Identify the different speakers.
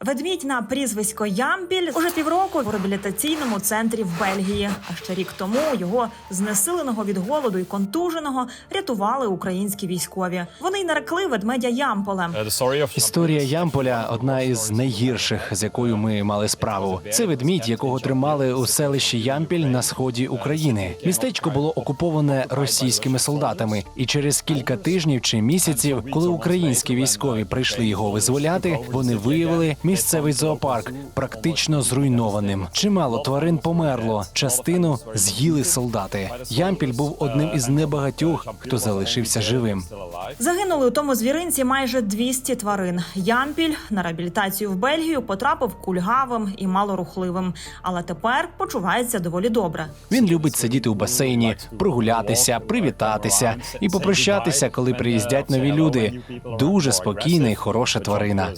Speaker 1: Ведмідь на прізвисько Ямпіль уже півроку в реабілітаційному центрі в Бельгії. А ще рік тому його знесиленого від голоду і контуженого рятували українські військові. Вони й нарекли ведмедя Ямполем.
Speaker 2: Історія Ямполя одна із найгірших, з якою ми мали справу. Це ведмідь, якого тримали у селищі Ямпіль на сході України. Містечко було окуповане російськими солдатами, і через кілька тижнів чи місяців, коли українські військові прийшли його визволяти, вони виявили місцевий зоопарк практично зруйнованим. Чимало тварин померло, частину з'їли солдати. Ямпіль був одним із небагатьох, хто залишився живим.
Speaker 1: Загинули у тому звіринці майже 200 тварин. Ямпіль на реабілітацію в Бельгію потрапив кульгавим і малорухливим, але тепер почувається доволі добре.
Speaker 2: Він любить сидіти у басейні, прогулятися, привітатися і попрощатися, коли приїздять нові люди. Дуже спокійна і хороша тварина.